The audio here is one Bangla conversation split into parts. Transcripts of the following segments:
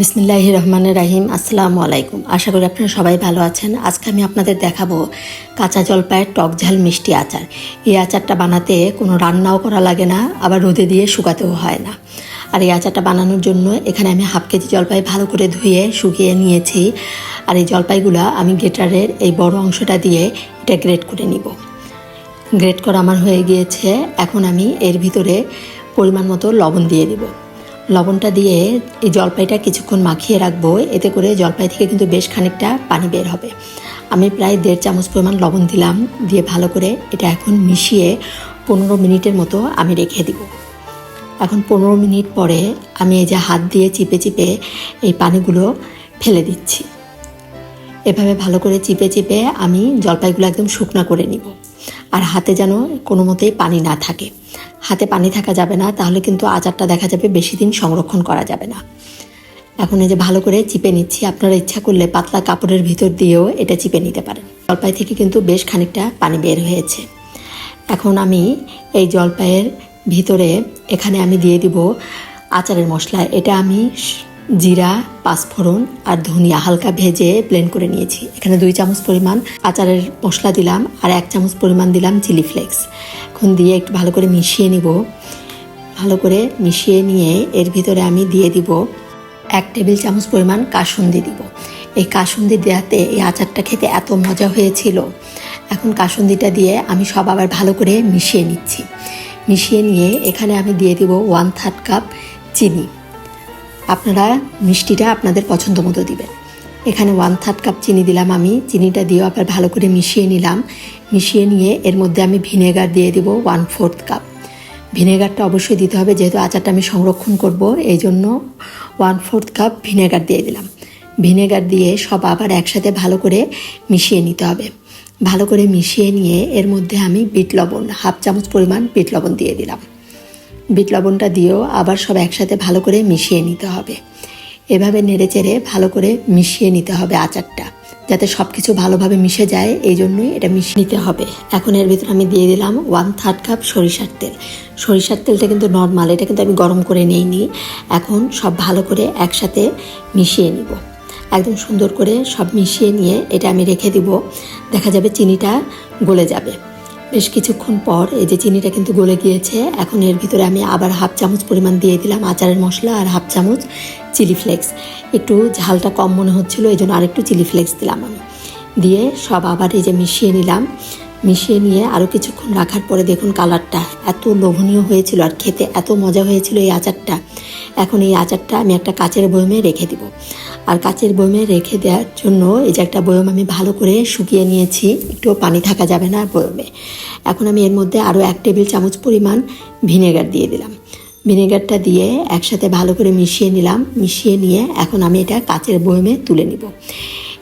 বিসমিল্লাহ রহমান রাহিম, আসসালামু আলাইকুম। আশা করি আপনারা সবাই ভালো আছেন। আজকে আমি আপনাদের দেখাবো কাঁচা জলপাইয়ের টক ঝাল মিষ্টি আচার। এই আচারটা বানাতে কোনো রান্নাও করা লাগে না, আবার রোদে দিয়ে শুকাতেও হয় না। আর এই আচারটা বানানোর জন্য এখানে আমি হাফ কেজি জলপাই ভালো করে ধুয়ে, শুকিয়ে নিয়েছি। আর এই জলপাইগুলো আমি গেটারের এই বড় অংশটা দিয়ে এটা গ্রেট করে নিব। গ্রেট করা আমার হয়ে গিয়েছে। এখন আমি এর ভিতরে পরিমাণ মতো লবণ দিয়ে দিব। লবণটা দিয়ে এই জলপাইটা কিছুক্ষণ মাখিয়ে রাখব। এতে করে জলপাই থেকে কিন্তু বেশ খানিকটা পানি বের হবে। আমি প্রায় দেড় চামচ পরিমাণ লবণ দিলাম, দিয়ে ভালো করে এটা এখন মিশিয়ে পনেরো মিনিটের মতো আমি রেখে দিব। এখন পনেরো মিনিট পরে আমি এই যে হাত দিয়ে চিপে চিপে এই পানিগুলো ফেলে দিচ্ছি। এভাবে ভালো করে চিপে চিপে আমি জলপাইগুলো একদম শুকনা করে নিব। আর হাতে যেন কোনো মতেই পানি না থাকে। হাতে পানি থাকা যাবে না, তাহলে কিন্তু আচারটা দেখা যাবে বেশি দিন সংরক্ষণ করা যাবে না। এখন এই যে ভালো করে চিপে নিচ্ছি, আপনারা ইচ্ছা করলে পাতলা কাপড়ের ভিতর দিয়েও এটা চিপে নিতে পারেন। জলপাই থেকে কিন্তু বেশ খানিকটা পানি বের হয়েছে। এখন আমি এই জলপাইয়ের ভিতরে এখানে আমি দিয়ে দিব আচারের মশলা। এটা আমি জিরা, পাঁচফোড়ন আর ধনিয়া হালকা ভেজে ব্লেন্ড করে নিয়েছি। এখানে দুই চামচ পরিমাণ আচারের মশলা দিলাম আর এক চামচ পরিমাণ দিলাম চিলি ফ্লেক্স এখন দিয়ে একটু ভালো করে মিশিয়ে নিব। ভালো করে মিশিয়ে নিয়ে এর ভিতরে আমি দিয়ে দিব এক টেবিল চামচ পরিমাণ কাসুন্দি দিব। এই কাসুন্দি দেওয়াতে এই আচারটা খেতে এত মজা হয়েছিল। এখন কাসুন্দিটা দিয়ে আমি সব আবার ভালো করে মিশিয়ে নিচ্ছি। মিশিয়ে নিয়ে এখানে আমি দিয়ে দিব ওয়ান থার্ড কাপ চিনি। আপনারা মিষ্টিটা আপনাদের পছন্দ মতো দিবেন। এখানে ওয়ান থার্ড কাপ চিনি দিলাম আমি। চিনিটা দিয়েও আবার ভালো করে মিশিয়ে নিলাম। মিশিয়ে নিয়ে এর মধ্যে আমি ভিনেগার দিয়ে দিব ওয়ান ফোর্থ কাপ ভিনেগারটা অবশ্যই দিতে হবে, যেহেতু আচারটা আমি সংরক্ষণ করব, এই জন্য ওয়ান ফোর্থ কাপ ভিনেগার দিয়ে দিলাম। ভিনেগার দিয়ে সব আবার একসাথে ভালো করে মিশিয়ে নিতে হবে। ভালো করে মিশিয়ে নিয়ে এর মধ্যে আমি বিট লবণ, হাফ চামচ পরিমাণ বিট লবণ দিয়ে দিলাম। বিট লবণটা দিয়েও আবার সব একসাথে ভালো করে মিশিয়ে নিতে হবে। এভাবে নেড়ে চেড়ে ভালো করে মিশিয়ে নিতে হবে আচারটা, যাতে সব কিছু ভালোভাবে মিশে যায়, এই জন্যই এটা মিশিয়ে নিতে হবে। এখন এর ভিতরে আমি দিয়ে দিলাম ওয়ান থার্ড কাপ সরিষার তেল। সরিষার তেলটা কিন্তু নর্মাল এটা কিন্তু আমি গরম করে নিইনি। এখন সব ভালো করে একসাথে মিশিয়ে নিব। একদম সুন্দর করে সব মিশিয়ে নিয়ে এটা আমি রেখে দিব। দেখা যাবে চিনিটা গলে যাবে। বেশ কিছুক্ষণ পর এই যে চিনিটা কিন্তু গলে গিয়েছে, এখন এর ভিতরে আমি আবার হাফ চামচ পরিমাণ দিয়ে দিলাম আচারের মশলা আর হাফ চামচ চিলি ফ্লেক্স। একটু ঝালটা কম মনে হচ্ছিল, এই জন্য আরেকটু চিলি ফ্লেক্স দিলাম আমি। দিয়ে সব আবার এই যে মিশিয়ে নিলাম। মিশিয়ে নিয়ে আরও কিছুক্ষণ রাখার পরে দেখুন কালারটা এত লোভনীয় হয়েছিল আর খেতে এত মজা হয়েছিল এই আচারটা। এখন এই আচারটা আমি একটা কাচের বয়মে রেখে দিব। আর কাচের বয়মে রেখে দেওয়ার জন্য এই যে একটা বয়ম আমি ভালো করে শুকিয়ে নিয়েছি, একটু পানি থাকা যাবে না বয়মে। এখন আমি এর মধ্যে আরও এক টেবিল চামচ পরিমাণ ভিনেগার দিয়ে দিলাম। ভিনেগারটা দিয়ে একসাথে ভালো করে মিশিয়ে নিলাম। মিশিয়ে নিয়ে এখন আমি এটা কাচের বয়মে তুলে নিব।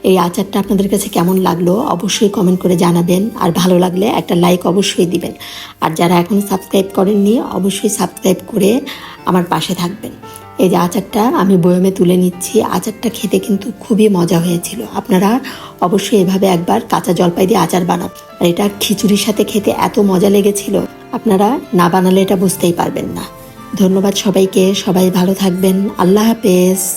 এই আচারটা আপনাদের কাছে কেমন লাগল অবশ্যই কমেন্ট করে জানাবেন। আর ভালো লাগলে একটা লাইক অবশ্যই দিবেন। আর যারা এখন সাবস্ক্রাইব করেননি, অবশ্যই সাবস্ক্রাইব করে আমার পাশে থাকবেন। এই যে আচারটা আমি বয়মে তুলে নিচ্ছি। আচারটা খেতে কিন্তু খুবই মজা হয়েছিল। আপনারা অবশ্যই এভাবে একবার কাঁচা জলপাই দিয়ে আচার বানান। আর এটা খিচুড়ির সাথে খেতে এত মজা লেগেছিল, আপনারা না বানালে এটা বুঝতেই পারবেন না। ধন্যবাদ সবাইকে। সবাই ভালো থাকবেন। আল্লাহ হাফেজ।